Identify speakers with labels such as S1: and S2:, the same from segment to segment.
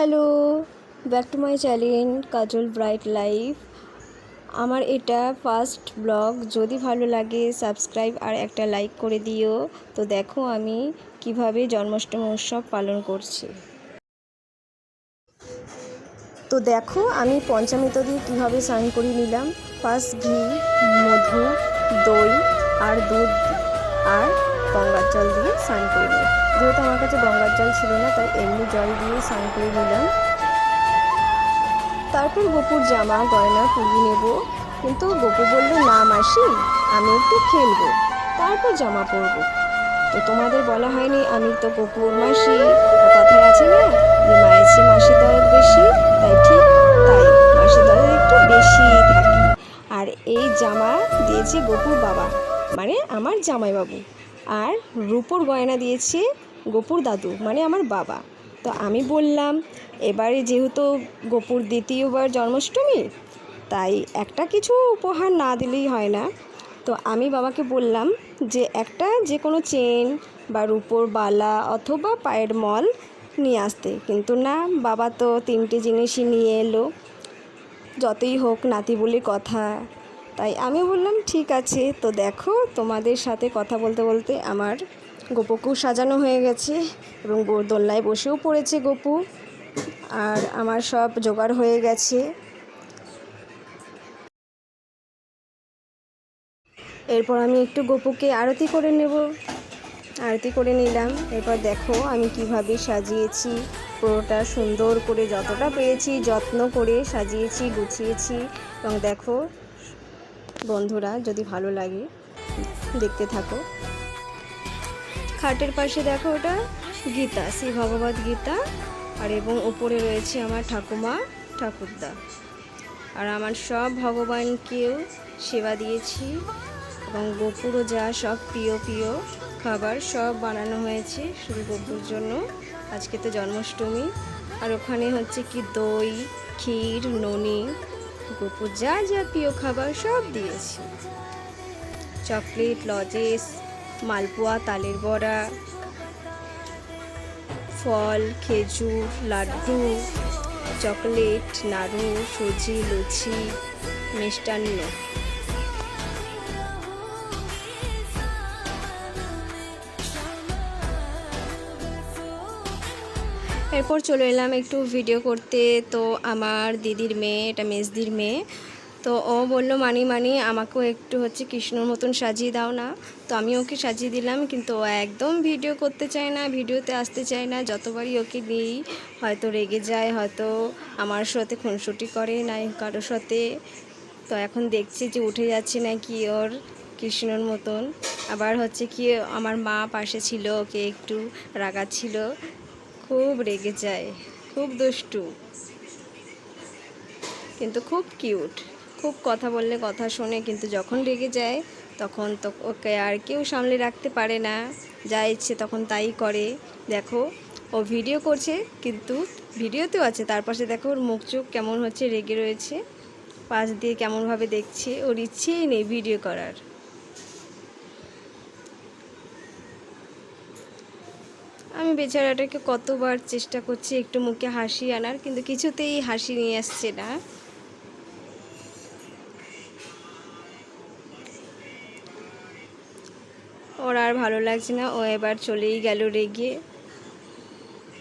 S1: Hello, back to my channel Kajal bright life. আমার এটা first blog, যদি ভালো লাগে সাবস্ক্রাইব আর একটা লাইক করে দিও। তো দেখো আমি কীভাবে জন্মাষ্টমী উৎসব পালন করছি। তো দেখো আমি পঞ্চামৃত দিয়ে কীভাবে স্নান করে নিলাম। ফার্স্ট ঘি, মধু, দই আর দুধ আর গঙ্গার জল দিয়ে স্নান করে নিই যেহেতু আমার কাছে গঙ্গার জল ছিল না, তাই এমনি জল দিয়ে স্নান করে নিলাম। তারপর গোপুর জামা, গয়না পরিয়ে নেব। কিন্তু গোপু বলল, না মাসি, আমি একটু খেলব। তারপর জামা পরবো। তো তোমাদের বলা হয়নি, আমি তো গোপুর মাসি। কথায় আছে না যে মায়ের চেয়ে মাসির দরদ বেশি, তাই ঠিক তাই মাসির দরদ একটু বেশি থাকে। আর এই জামা দিয়েছে গোপুর বাবা মানে আমার জামাইবাবু। আর রূপোর গয়না দিয়েছে গোপুর দাদু মানে আমার বাবা। তো আমি বললাম, এবারে যেহেতু গোপুর দ্বিতীয়বার জন্মাষ্টমী, তাই একটা কিছু উপহার না দিলেই হয় না। তো আমি বাবাকে বললাম যে, একটা যে কোনো চেন বা রূপোর বালা অথবা পায়ের মল নিয়ে আসতে। কিন্তু না, বাবা তো তিনটে জিনিসই নিয়ে এলো। যতই হোক নাতি বলে কথা তাই আমি বললাম, ঠিক আছে। তো দেখো, তোমাদের সাথে কথা বলতে বলতে আমার গোপুকেও সাজানো হয়ে গেছে এবং দোলনায় বসেও পড়েছে গোপু। আর আমার সব জোগাড় হয়ে গেছে। এরপর আমি একটু গোপুকে আরতি করে নেব। আরতি করে নিলাম। এরপর দেখো, আমি কীভাবে সাজিয়েছি। পুরোটা সুন্দর করে যতটা পেরেছি যত্ন করে সাজিয়েছি, গুছিয়েছি। এবং দেখো বন্ধুরা, যদি ভালো লাগে, দেখতে থাকো। খাটের পাশে দেখো ওটা গীতা, শ্রী ভগবত গীতা, আর এবং উপরে রয়েছে আমার ঠাকুমা, ঠাকুরদা। আর আমার সব ভগবানকেও সেবা দিয়েছি, এবং গোপুরও যা সব প্রিয় প্রিয় খাবার সব বানানো হয়েছে শুধু গোপুর জন্য। আজকে তো জন্মাষ্টমী, আর ওখানে হচ্ছে কি দই, ক্ষীর, ননি গোপুর যা যা প্রিয় খাবার সব দিয়েছি। চকলেট, লজেস, মালপোয়া, তালের বড়া, ফল, খেজুর, লাড্ডু, চকলেট, নাড়ু, সুজি, লুচি, মিষ্টান্ন। এরপর চলে এলাম একটু ভিডিও করতে। তো আমার দিদির মেয়ে, এটা মেজদির মেয়ে। তো ও বলল, মানি মানি, আমাকেও একটু হচ্ছে কৃষ্ণর মতন সাজিয়ে দাও না। তো আমি ওকে সাজিয়ে দিলাম, কিন্তু ও একদম ভিডিও করতে চায় না ভিডিওতে আসতে চায় না। যতবারই ওকে দিই, হয়তো রেগে যায়, হয়তো আমার সাথে খুনসুটি করে নাই কারোর সাথে। তো এখন দেখছি যে উঠে যাচ্ছে নাকি ওর কৃষ্ণর মতন। আবার হচ্ছে কি, আমার মা পাশে ছিল, ওকে একটু রাগাচ্ছিল। খুব রেগে যায়, খুব দুষ্টু। কিন্তু খুব কিউট। খুব কথা বললে, কথা শোনে, কিন্তু যখন রেগে যায়, তখন তো ওকে আর কেউ সামলে রাখতে পারে না। যা ইচ্ছে তখন তাই করে। দেখো, ও ভিডিও করছে, কিন্তু ভিডিওতেও আছে। তার পাশে দেখো, ওর মুখ চোখ কেমন হচ্ছে, রেগে রয়েছে। পাশ দিয়ে কেমনভাবে দেখছে, ওর ইচ্ছেই নেই ভিডিও করার। আমি বেচারাটাকে কতবার চেষ্টা করছি একটু মুখে হাসি আনার, কিন্তু কিছুতেই হাসি নিয়ে আসছে না। ওর আর ভালো লাগছে না, ও এবার চলেই গেল রেগে।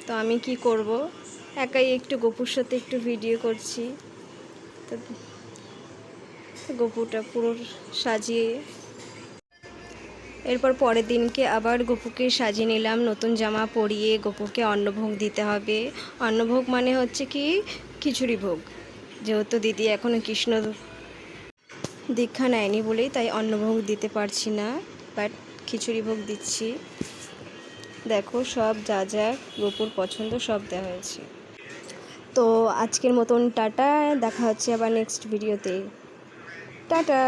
S1: তো আমি কি করব? একাই একটু গপুর সাথে একটু ভিডিও করছি। তো গপুটা পুরো সাজিয়ে এরপর পরের দিনকে আবার গপুকে সাজিয়ে নিলাম, নতুন জামা পরিয়ে গপুকে অন্নভোগ দিতে হবে। অন্নভোগ মানে হচ্ছে কি? খিচুড়ি ভোগ। যেহেতু দিদি এখনও কৃষ্ণ দীক্ষা নেয়নি বলেই তাই অন্নভোগ দিতে পারছি না বাট খিচুড়ি ভোগ দিচ্ছি। দেখো সব যা যা গপুর পছন্দ সব দেওয়া হয়েছে। তো আজকের মতন টাটা, দেখা হচ্ছে আবার নেক্সট ভিডিওতে টাটা!